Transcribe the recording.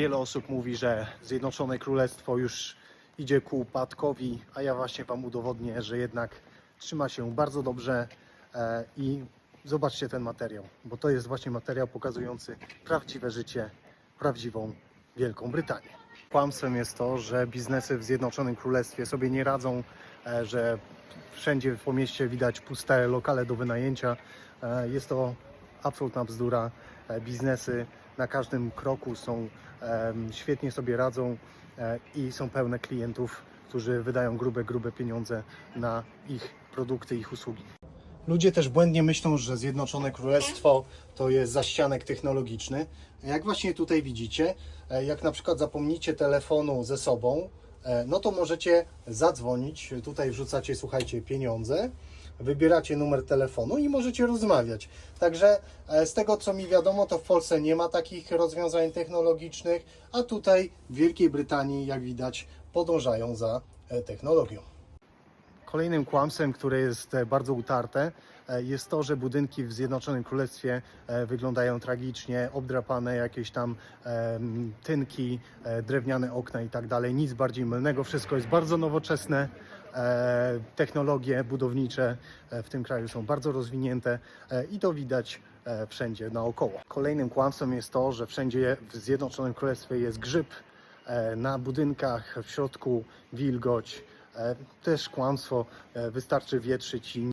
Wiele osób mówi, że Zjednoczone Królestwo już idzie ku upadkowi, a ja właśnie Wam udowodnię, że jednak trzyma się bardzo dobrze e, i zobaczcie ten materiał, bo to jest właśnie materiał pokazujący prawdziwe życie, prawdziwą Wielką Brytanię. Kłamstwem jest to, że biznesy w Zjednoczonym Królestwie sobie nie radzą, e, że wszędzie po mieście widać puste lokale do wynajęcia. E, Jest to absolutna bzdura. E, Biznesy na każdym kroku są świetnie sobie radzą e, i są pełne klientów, którzy wydają grube, grube pieniądze na ich produkty, ich usługi. Ludzie też błędnie myślą, że Zjednoczone Królestwo to jest zaścianek technologiczny. Jak właśnie tutaj widzicie, e, jak na przykład zapomnicie telefonu ze sobą, no to możecie zadzwonić. Tutaj wrzucacie, słuchajcie, pieniądze, wybieracie numer telefonu i możecie rozmawiać. Także e, z tego co mi wiadomo, to w Polsce nie ma takich rozwiązań technologicznych, a tutaj w Wielkiej Brytanii, jak widać, podążają za e, technologią. Kolejnym kłamstwem, które jest e, bardzo utarte, e, jest to, że budynki w Zjednoczonym Królestwie e, wyglądają tragicznie, obdrapane jakieś tam tynki, drewniane okna i tak dalej. Nic bardziej mylnego, wszystko jest bardzo nowoczesne. Technologie budownicze w tym kraju są bardzo rozwinięte i to widać wszędzie naokoło. Kolejnym kłamstwem jest to, że wszędzie w Zjednoczonym Królestwie jest grzyb, na budynkach w środku wilgoć. E, Też kłamstwo, e, wystarczy wietrzyć i